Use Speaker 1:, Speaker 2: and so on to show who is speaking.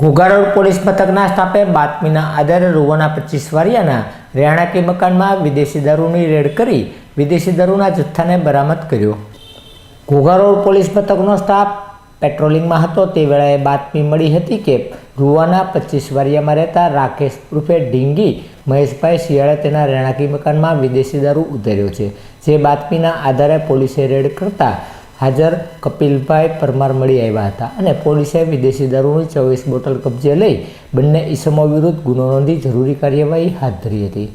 Speaker 1: Ghogha Road police મથકના સ્ટાફે બાતમીના આધારે રૂવાના પચીસ વારિયાના રહેણાંકી મકાનમાં વિદેશી દારૂની રેડ કરી વિદેશી દારૂના જથ્થાને બરામદ કર્યો. ઘોઘારોડ પોલીસ મથકનો સ્ટાફ પેટ્રોલિંગમાં હતો. તે વેળાએ બાતમી મળી હતી કે રૂવાના પચીસ વારિયામાં રહેતા રાકેશ ઉર્ફે ઢીંગી મહેશભાઈ શિયાળે તેના રહેણાંકી મકાનમાં વિદેશી દારૂ ઉતર્યો છે. જે બાતમીના આધારે પોલીસે રેડ કરતા હાજર કપિલભાઈ પરમાર મળી આવ્યા હતા અને પોલીસે વિદેશી દારૂની ચોવીસ બોટલ કબજે લઈ બંને ઈસમો વિરુદ્ધ ગુનો નોંધી જરૂરી કાર્યવાહી હાથ ધરી હતી.